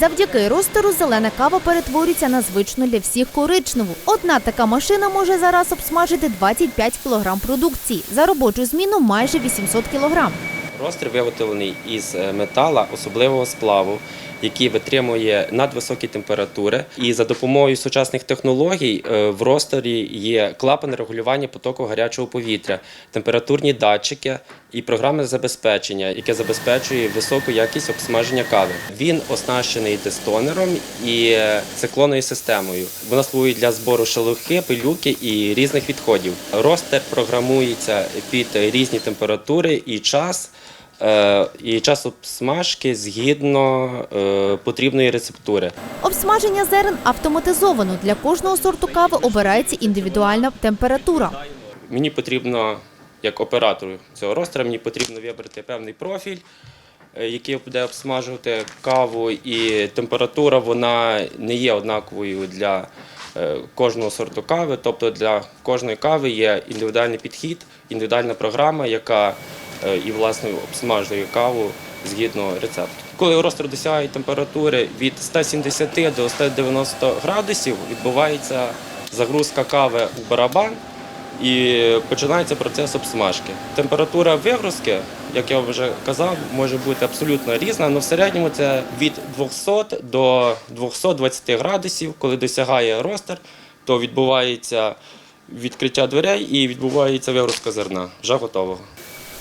Завдяки ростеру зелена кава перетворюється на звичну для всіх коричневу. Одна така машина може зараз обсмажити 25 кг продукції. За робочу зміну майже 800 кг. Ростер виготовлений із е, метала особливого сплаву, який витримує надвисокі температури. І за допомогою сучасних технологій е, в ростері є клапан регулювання потоку гарячого повітря, температурні датчики і програми забезпечення, яке забезпечує високу якість обсмаження кави. Він оснащений тестонером і е, циклонною системою. Вона слугує для збору шелухи, пилюки і різних відходів. Ростер програмується під різні температури і час. Е, і час обсмажки згідно е, потрібної рецептури. Обсмаження зерен автоматизовано. Для кожного сорту кави обирається індивідуальна температура. Мені потрібно, як оператору цього ростера, мені потрібно вибрати певний профіль, е, який буде обсмажувати каву, і температура вона не є однаковою для кожного сорту кави. Тобто для кожної кави є індивідуальний підхід, індивідуальна програма, яка і власне обсмажує каву згідно рецепту. Коли ростер досягає температури від 170 до 190 градусів, відбувається загрузка кави у барабан і починається процес обсмажки. Температура вигрузки, як я вже казав, може бути абсолютно різна, але в середньому це від 200 до 220 градусів. Коли досягає ростер, то відбувається відкриття дверей і відбувається вигрузка зерна вже готового.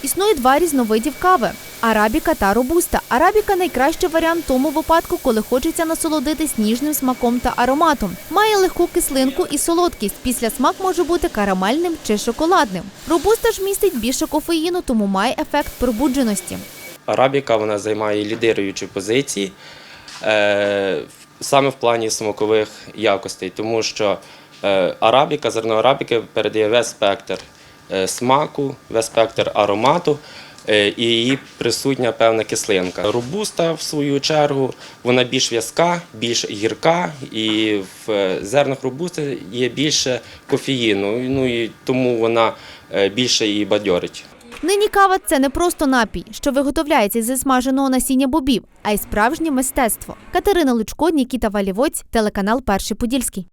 Існує два різновидів кави арабіка та робуста. Арабіка найкращий варіант тому випадку, коли хочеться насолодитись ніжним смаком та ароматом. Має легку кислинку і солодкість. Після смак може бути карамельним чи шоколадним. Робуста ж містить більше кофеїну, тому має ефект пробудженості. Арабіка вона займає лідируючі позиції е, саме в плані смакових якостей, тому що е, арабіка, зерно арабіки передає весь спектр смаку, весь спектр аромату. е, І її присутня певна кислинка. Робуста, в свою чергу, вона більш в'язка, більш гірка, і в е, зернах робусти є більше кофеїну, ну і тому вона е, більше її бадьорить. Нині кава це не просто напій, що виготовляється зі смаженого насіння бобів, а й справжнє мистецтво. Катерина Лучко, Нікіта Валівоць, телеканал Перший Подільський.